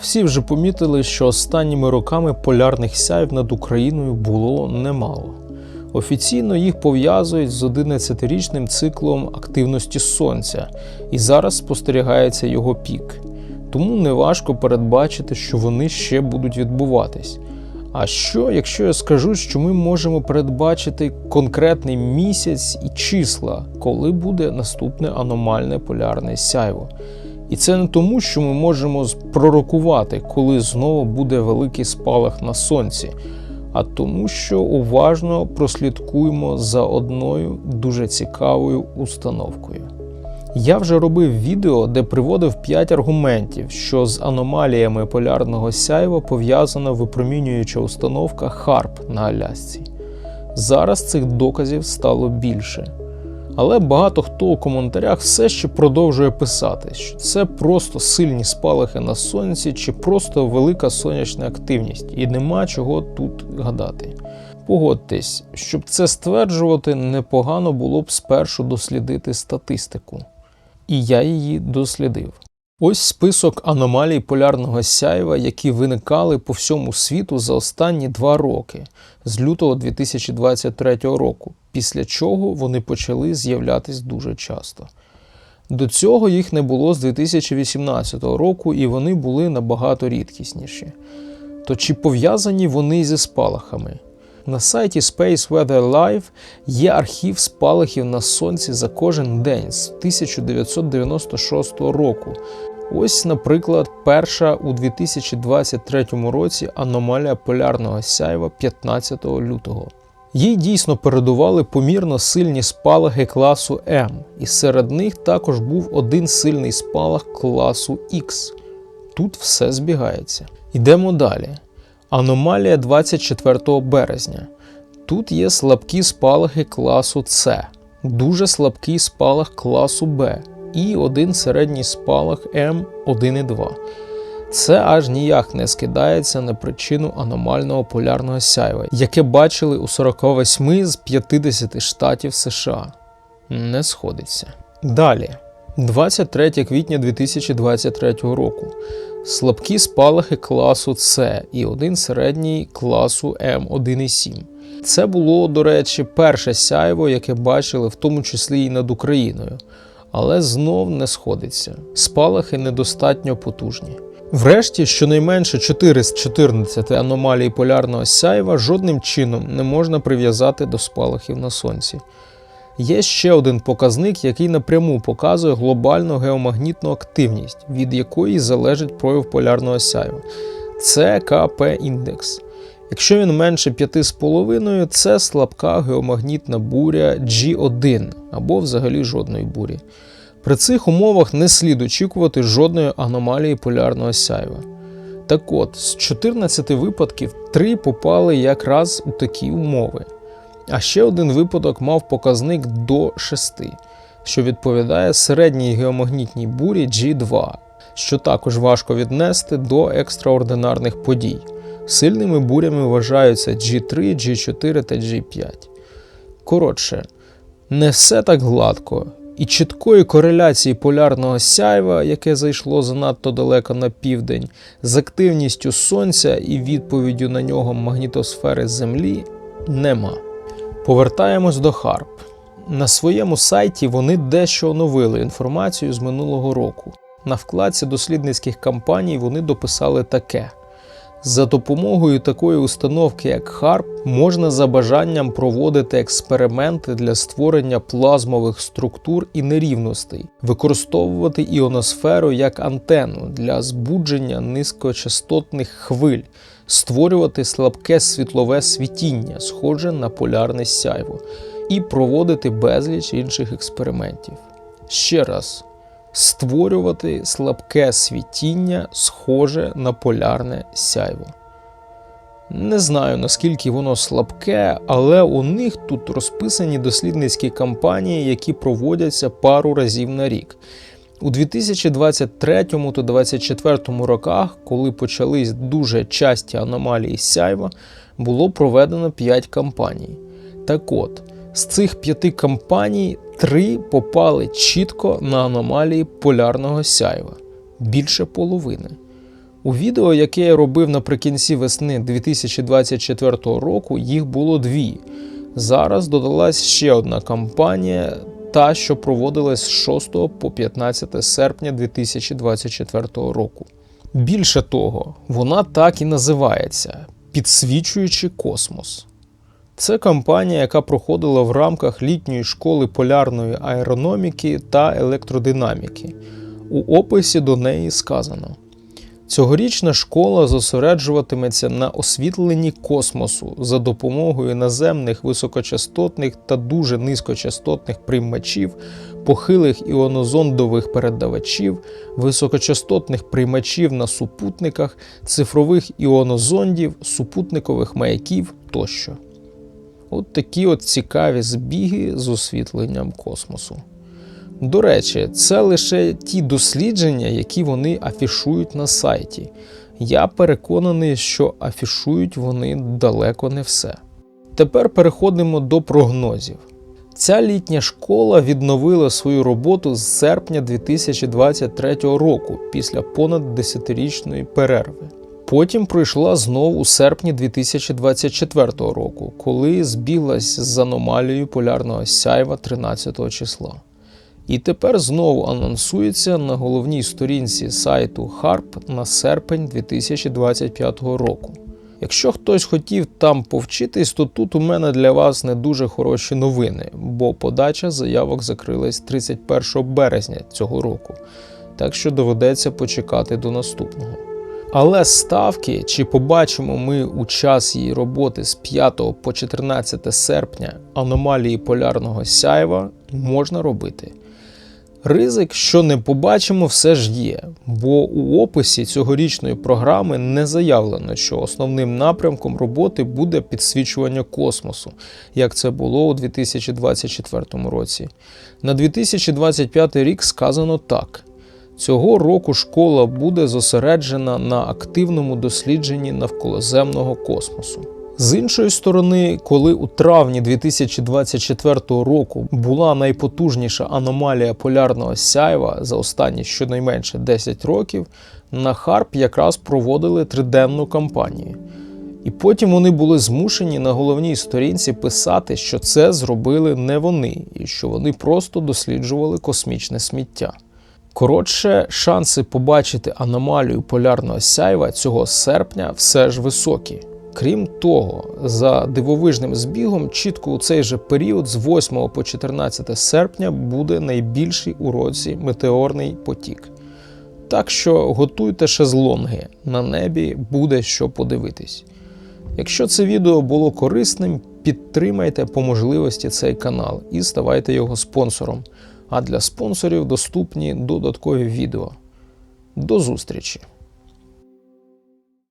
Всі вже помітили, що останніми роками полярних сяйв над Україною було немало. Офіційно їх пов'язують з 11-річним циклом активності сонця, і зараз спостерігається його пік. Тому неважко передбачити, що вони ще будуть відбуватись. А що, якщо я скажу, що ми можемо передбачити конкретний місяць і числа, коли буде наступне аномальне полярне сяйво? І це не тому, що ми можемо пророкувати, коли знову буде великий спалах на сонці, а тому, що уважно прослідкуємо за одною дуже цікавою установкою. Я вже робив відео, де приводив 5 аргументів, що з аномаліями полярного сяйва пов'язана випромінююча установка Харп на Алясці. Зараз цих доказів стало більше. Але багато хто у коментарях все ще продовжує писати, що це просто сильні спалахи на сонці чи просто велика сонячна активність, і нема чого тут гадати. Погодьтесь, щоб це стверджувати, непогано було б спершу дослідити статистику. І я її дослідив. Ось список аномалій полярного сяйва, які виникали по всьому світу за останні два роки з лютого 2023 року, після чого вони почали з'являтись дуже часто. До цього їх не було з 2018 року, і вони були набагато рідкісніші. То чи пов'язані вони зі спалахами? На сайті Space Weather Live є архів спалахів на сонці за кожен день з 1996 року. Ось, наприклад, перша у 2023 році аномалія полярного сяйва 15 лютого. Їй дійсно передували помірно сильні спалахи класу М, і серед них також був один сильний спалах класу X. Тут все збігається. Йдемо далі. Аномалія 24 березня. Тут є слабкі спалахи класу С, дуже слабкий спалах класу Б і один середній спалах М1 і 2. Це аж ніяк не скидається на причину аномального полярного сяйва, яке бачили у 48 з 50 штатів США. Не сходиться. Далі, 23 квітня 2023 року. Слабкі спалахи класу С і один середній класу М1,7. Це було, до речі, перше сяйво, яке бачили в тому числі і над Україною, але знов не сходиться. Спалахи недостатньо потужні. Врешті, щонайменше 4 з 14 аномалій полярного сяйва жодним чином не можна прив'язати до спалахів на сонці. Є ще один показник, який напряму показує глобальну геомагнітну активність, від якої залежить прояв полярного сяйва. Це КП індекс. Якщо він менше 5,5, це слабка геомагнітна буря G1 або взагалі жодної бурі. При цих умовах не слід очікувати жодної аномалії полярного сяйва. Так от, з 14 випадків 3 попали якраз у такі умови. А ще один випадок мав показник до 6, що відповідає середній геомагнітній бурі G2, що також важко віднести до екстраординарних подій. Сильними бурями вважаються G3, G4 та G5. Коротше, не все так гладко, і чіткої кореляції полярного сяйва, яке зайшло занадто далеко на південь, з активністю Сонця і відповіддю на нього магнітосфери Землі нема. Повертаємось до Харп. На своєму сайті вони дещо оновили інформацію з минулого року. На вкладці дослідницьких кампаній вони дописали таке. За допомогою такої установки, як HARP, можна за бажанням проводити експерименти для створення плазмових структур і нерівностей, використовувати іоносферу як антенну для збудження низькочастотних хвиль, створювати слабке світлове світіння, схоже на полярне сяйво, і проводити безліч інших експериментів. Ще раз створювати слабке світіння, схоже на полярне сяйво. Не знаю наскільки воно слабке, але у них тут розписані дослідницькі кампанії, які проводяться пару разів на рік. У 2023 та 2024 роках, коли почались дуже часті аномалії сяйва, було проведено 5 кампаній. Так от, з цих п'яти кампаній три попали чітко на аномалії полярного сяйва більше половини. У відео, яке я робив наприкінці весни 2024 року, їх було дві. Зараз додалась ще одна кампанія, та, що проводилась з 6 по 15 серпня 2024 року. Більше того, вона так і називається Підсвічуючи космос. Це кампанія, яка проходила в рамках літньої школи полярної аерономіки та електродинаміки. У описі до неї сказано: цьогорічна школа зосереджуватиметься на освітленні космосу за допомогою наземних високочастотних та дуже низькочастотних приймачів, похилих іонозондових передавачів, високочастотних приймачів на супутниках, цифрових іонозондів, супутникових маяків тощо. От такі от цікаві збіги з освітленням космосу. До речі, це лише ті дослідження, які вони афішують на сайті. Я переконаний, що афішують вони далеко не все. Тепер переходимо до прогнозів. Ця літня школа відновила свою роботу з серпня 2023 року після понад 10-річної перерви. Потім пройшла знову у серпні 2024 року, коли збіглась з аномалією полярного сяйва 13 числа. І тепер знову анонсується на головній сторінці сайту HARP на серпень 2025 року. Якщо хтось хотів там повчитись, то тут у мене для вас не дуже хороші новини, бо подача заявок закрилась 31 березня цього року, так що доведеться почекати до наступного. Але ставки, чи побачимо ми у час її роботи з 5 по 14 серпня аномалії полярного сяйва, можна робити. Ризик, що не побачимо, все ж є, бо у описі цьогорічної програми не заявлено, що основним напрямком роботи буде підсвічування космосу, як це було у 2024 році. На 2025 рік сказано так. Цього року школа буде зосереджена на активному дослідженні навколоземного космосу. З іншої сторони, коли у травні 2024 року була найпотужніша аномалія полярного сяйва за останні щонайменше 10 років, на Харп якраз проводили триденну кампанію. І потім вони були змушені на головній сторінці писати, що це зробили не вони, і що вони просто досліджували космічне сміття. Коротше, шанси побачити аномалію полярного сяйва цього серпня все ж високі. Крім того, за дивовижним збігом, чітко у цей же період з 8 по 14 серпня буде найбільший у році метеорний потік. Так що готуйте шезлонги, на небі буде що подивитись. Якщо це відео було корисним, підтримайте по можливості цей канал і ставайте його спонсором. А для спонсорів доступні додаткові відео. До зустрічі!